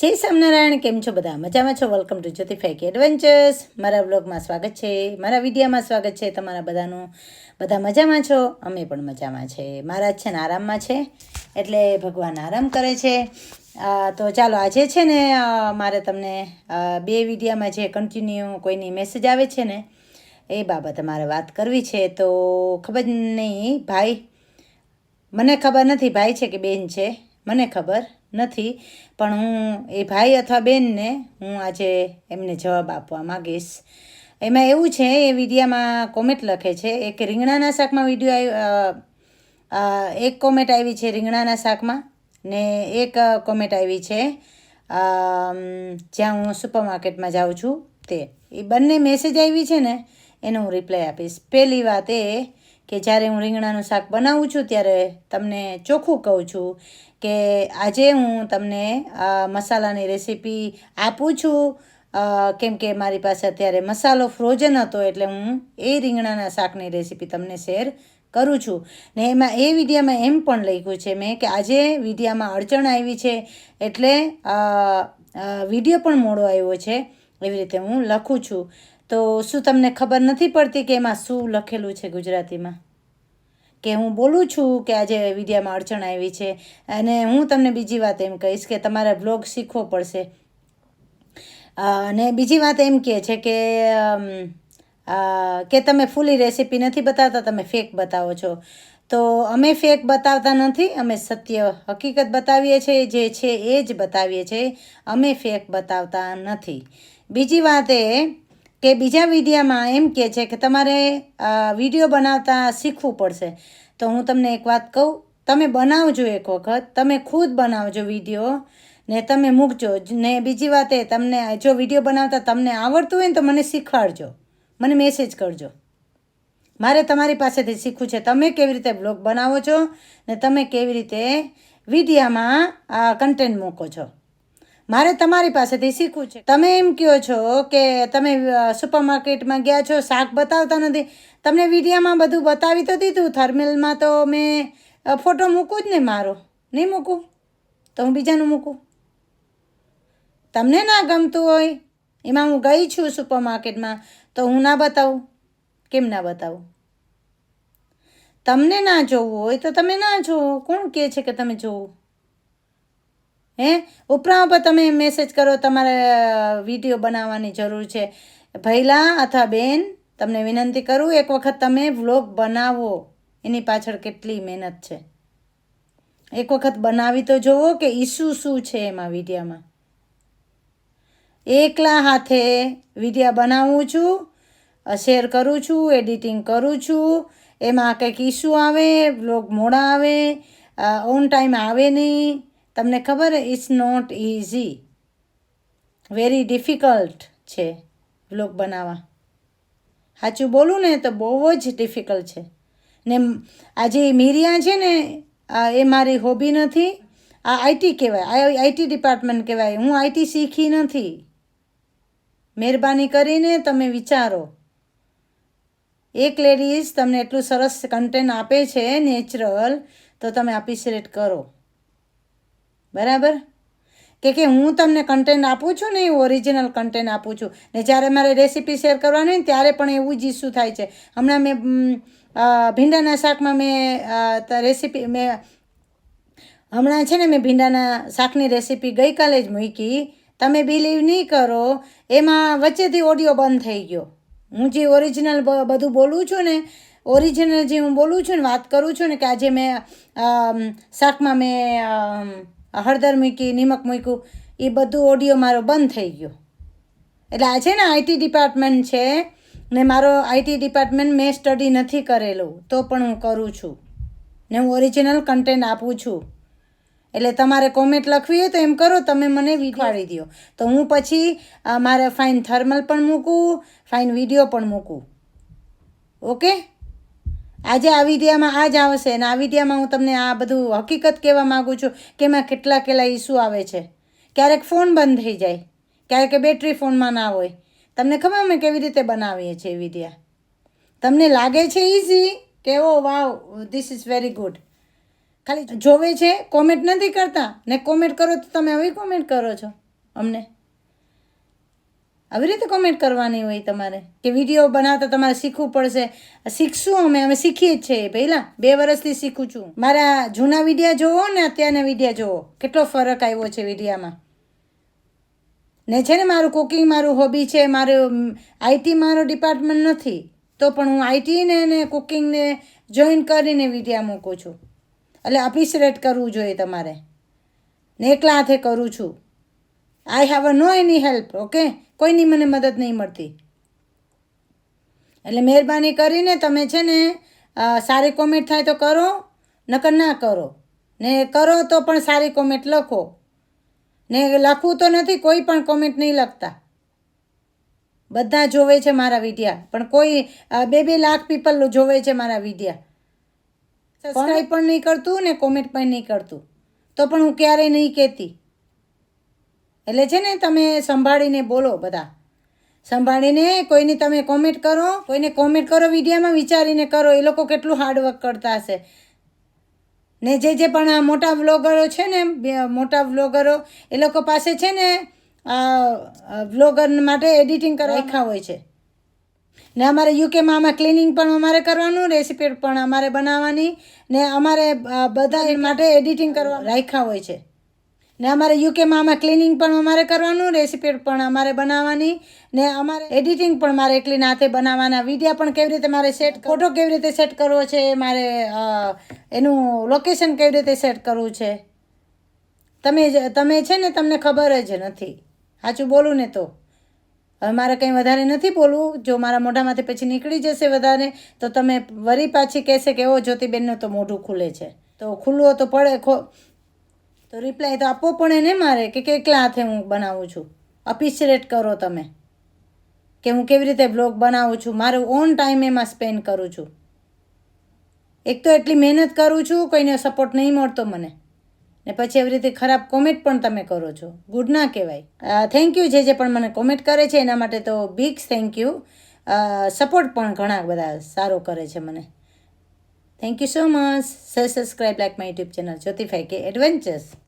જય સ્વામિનારાયણ, કેમ છો બધા? મજામાં છો? વેલકમ ટુ જ્યોતિ ફેકી એડવેન્ચર્સ મારા બ્લોગમાં સ્વાગત છે. મારા વિડીયામાં સ્વાગત છે. તમારા બધાનું બધા મજામાં છો? અમે પણ મજામાં છે. મહારાજ છે ને આરામમાં છે. એટલે ભગવાન આરામ કરે છે. તો ચાલો આજે છે ને મારે તમને બે વિડીયામાં જે કન્ટિન્યુ કોઈની મેસેજ આવે છે ને, એ બાબતે મારે વાત કરવી છે. તો ખબર નહીં, ભાઈ? મને ખબર નથી, ભાઈ છે કે બેન છે? મને ખબર. નથી, પણ હું એ ભાઈ અથવા બેનને હું આજે એમને જવાબ આપવા માગીશ. એમાં એવું છે, એ વિડીયામાં કોમેન્ટ લખે છે એક રીંગણાના શાકમાં વીડિયો એક કોમેન્ટ આવી છે રીંગણાના શાકમાં ને એક કોમેન્ટ આવી છે જ્યાં હું સુપરમાર્કેટમાં જાઉં છું તે. એ બંને મેસેજ આવી છે ને, એનો હું રિપ્લાય આપીશ. પહેલી વાત એ કે જ્યારે હું રીંગણાનું શાક બનાવું છું ત્યારે તમને ચોખ્ખું કહું છું કે આજે હું તમને મસાલાની રેસીપી આપું છું. કેમ કે મારી પાસે અત્યારે મસાલો ફ્રોઝન હતો એટલે હું એ રીંગણાના શાકની રેસીપી તમને શેર કરું છું. ને એમાં એ વિડીયામાં એમ પણ લખ્યું છે મેં કે આજે વિડીયામાં અડચણ આવી છે એટલે વીડિયો પણ મોડો આવ્યો છે એવી રીતે હું લખું છું. તો શું તમને ખબર નથી પડતી કે એમાં શું લખેલું છે ગુજરાતીમાં? કે હું બોલું છું કે આજે વિદ્યામાં અડચણ આવી છે? અને હું તમને બીજી વાત એમ કહીશ કે તમારે બ્લોગ શીખવો પડશે. અને બીજી વાત એમ કહે છે કે કે તમે ફૂલી રેસીપી નથી બતાવતા, તમે ફેક બતાવો છો. તો અમે ફેક બતાવતા નથી, અમે સત્ય હકીકત બતાવીએ છીએ, જે છે એ જ બતાવીએ છીએ. અમે ફેક બતાવતા નથી. બીજી વાત એ કે બીજા વિડીયામાં એમ કહે છે કે તમારે વીડિયો બનાવતા શીખવું પડશે. તો હું તમને એક વાત કહું, તમે બનાવજો એક વખત, તમે ખુદ બનાવજો વીડિયો, ને તમે મૂકજો. ને બીજી વાત એ, તમને જો વીડિયો બનાવતા તમને આવડતું હોય ને તો મને શીખવાડજો. મને મેસેજ કરજો. મારે તમારી પાસેથી શીખવું છે, તમે કેવી રીતે બ્લોગ બનાવો છો ને તમે કેવી રીતે વિડીયામાં કન્ટેન્ટ મૂકો છો. મારે તમારી પાસેથી શીખવું છે. તમે એમ કહો છો કે તમે સુપરમાર્કેટમાં ગયા છો, શાક બતાવતા નથી. તમને વિડીયામાં બધું બતાવી તો દીધું. થર્મેલમાં તો મેં ફોટો મૂકું જ ને મારો. નહીં મૂકું? તો હું બીજાનું મૂકું? તમને ના ગમતું હોય? એમાં હું ગઈ છું સુપરમાર્કેટમાં. તો હું ના બતાવું? કેમ ના બતાવું? તમને ના જોવું હોય તો તમે ના જોવો કોણ કહે છે કે તમે જોવો? હે? ઉપરાંત ઉપર તમે મેસેજ કરો, તમારે વીડિયો બનાવવાની જરૂર છે. ભૈલા અથવા બેન, તમને વિનંતી કરું, એક વખત તમે વ્લોગ બનાવો. એની પાછળ કેટલી મહેનત છે. એક વખત બનાવી તો જુઓ કે ઈસુ શું છે એમાં વિડીયામાં એકલા હાથે વિડીયા બનાવું છું શેર કરું છું એડિટિંગ કરું છું. એમાં કંઈક ઇસ્યુ આવે બ્લોગ મોડા આવે ઓન ટાઈમ આવે નહીં. તમને ખબર it's not easy very difficult છે વ્લોગ બનાવવા. સાચું બોલું ને તો બહુ જ ડિફિકલ્ટ છે. ને આ જે મીરિયા છે ને એ મારી હોબી નથી. આ આઈટી કહેવાય આઈટી ડિપાર્ટમેન્ટ કહેવાય. હું આઈટી શીખી નથી. મહેરબાની કરીને તમે વિચારો. એક લેડીઝ તમને એટલું સરસ કન્ટેન્ટ આપે છે નેચરલ તો તમે એપ્રિશિએટ કરો. બરાબર? કે કે હું તમને કન્ટેન્ટ આપું છું ને એ ઓરિજિનલ કન્ટેન્ટ આપું છું. ને જ્યારે મારે રેસીપી શેર કરવાની હોય ને ત્યારે પણ એવું જ ઇસ્યુ થાય છે. હમણાં મેં ભીંડાના શાકમાં મેં રેસીપી મેં, હમણાં છે ને મેં ભીંડાના શાકની રેસીપી ગઈકાલે જ મૂકી. તમે બિલીવ નહીં કરો, એમાં વચ્ચેથી ઓડિયો બંધ થઈ ગયો. હું જે ઓરિજિનલ બધું બોલું છું ને ઓરિજિનલ જે હું બોલું છું ને, વાત કરું છું ને, કે આજે મેં શાકમાં મેં હળદર મૂકી નિમક મૂક્યું, એ બધું ઓડિયો મારો બંધ થઈ ગયો. એટલે આ છે ને આઈટી ડિપાર્ટમેન્ટ છે ને મારો આઈટી ડિપાર્ટમેન્ટ મેં સ્ટડી નથી કરેલું, તો પણ હું કરું છું. ને હું ઓરિજિનલ કન્ટેન્ટ આપું છું. એટલે તમારે કોમેન્ટ લખવી હોય તો એમ કરો, તમે મને વિખવાડી દો. તો હું પછી મારે ફાઇન થર્મલ પણ મૂકું ફાઇન વીડિયો પણ મૂકું. ઓકે આજે આ વિડીયામાં આ જ આવશે અને આ વિડીયામાં હું તમને આ બધું હકીકત કહેવા માગું છું કે એમાં કેટલા કેટલા ઇસ્યુ આવે છે. ક્યારેક ફોન બંધ થઈ જાય, ક્યારેક બેટરી ફોનમાં ના હોય. તમને ખબર અમે કેવી રીતે બનાવીએ છીએ વિડીયા તમને લાગે છે ઇઝી કે ઓ wow this is very good ખાલી જોવે છે, કોમેન્ટ નથી કરતા. ને કોમેન્ટ કરો તો તમે આવી કોમેન્ટ કરો છો અમને? આવી રીતે કોમેન્ટ કરવાની હોય તમારે? કે વીડિયો બનાવતા તમારે શીખવું પડશે. શીખશું અમે અમે શીખીએ જ છીએ પહેલાં. બે વર્ષથી શીખું છું. મારા જૂના વિડીયા જોવો ને અત્યારના વિડીયા જોવો. કેટલો ફરક આવ્યો છે વિડીયામાં? ને છે ને મારું કુકિંગ મારું હોબી છે, મારું આઈટી મારો ડિપાર્ટમેન્ટ નથી. તો પણ હું આઈટીને ને કુકિંગને જોઈન કરીને વિડીયા મૂકું છું. એટલે અપ્રિશિએટ કરવું જોઈએ તમારે. ને એકલા હાથે કરું છું. I have a no any help okay કોઈની મને મદદ નહીં મળતી. એટલે મહેરબાની કરીને તમે છે ને સારી કોમેન્ટ થાય તો કરો નકર ના કરો. ને કરો તો પણ સારી કોમેન્ટ લખો. ને લખવું તો નથી કોઈ પણ કોમેન્ટ નહીં લખતા. બધા જોવે છે મારા વિડીયા પણ કોઈ બે બે લાખ પીપલ જોવે છે મારા વિડીયા સબસ્ક્રાઈબ પણ નહીં કરતું ને કોમેન્ટ પણ નહીં કરતું. તો પણ હું ક્યારેય નહીં કહેતી. એટલે છે ને તમે સંભાળીને બોલો બધા. સંભાળીને કોઈની તમે કોમેન્ટ કરો કોઈને કોમેન્ટ કરો વિડીયામાં વિચારીને કરો એ લોકો કેટલું હાર્ડવર્ક કરતા હશે. ને જે જે પણ આ મોટા વ્લોગરો છે ને મોટા વ્લોગરો એ લોકો પાસે છે ને વ્લોગર માટે એડિટિંગ રાખ્યા હોય છે. ને અમારે યુકેમાં આમાં ક્લિનિંગ પણ અમારે કરવાનું રેસીપી પણ અમારે બનાવવાની ને અમારે બધા માટે એડિટિંગ કરવા રાખ્યા હોય છે. ને અમારે યુકેમાં આમાં ક્લિનિંગ પણ અમારે કરવાનું રેસીપી પણ અમારે બનાવવાની, ને અમારે એડિટિંગ પણ મારે એકલી હાથે બનાવવાના. વિડીયા પણ કેવી રીતે મારે સેટ ફોટો કેવી રીતે સેટ કરવો છે મારે એનું લોકેશન કેવી રીતે સેટ કરવું છે? તમે તમે છે ને તમને ખબર જ નથી. સાચું બોલું ને તો. હવે મારે કંઈ વધારે નથી બોલવું. જો મારા મોઢામાંથી પછી નીકળી જશે વધારે, તો તમે વરી પાછી કહેશે કે, ઓ જ્યોતિબેનનું તો મોઢું ખુલે છે. તો ખુલ્લું તો પડે, ખો તો રિપ્લાય તો આપવો પડે ને મારે કે કેટલા હાથે હું બનાવું છું? અપ્રિશિએટ કરો તમે. કે હું કેવી રીતે બ્લોગ બનાવું છું? મારું ઓન ટાઈમ એમાં સ્પેન્ડ કરું છું. એક તો એટલી મહેનત કરું છું, કોઈને સપોર્ટ નહીં મળતો મને. ને પછી એવી રીતે ખરાબ કોમેન્ટ પણ તમે કરો છો. ગુડ ના કહેવાય. થેન્ક યુ જે જે પણ મને કોમેન્ટ કરે છે, એના માટે તો બિગ થેન્ક યુ સપોર્ટ પણ ઘણા બધા સારો કરે છે મને. Thank you so much subscribe like my YouTube channel Jyotify કે એડવેન્ચર્સ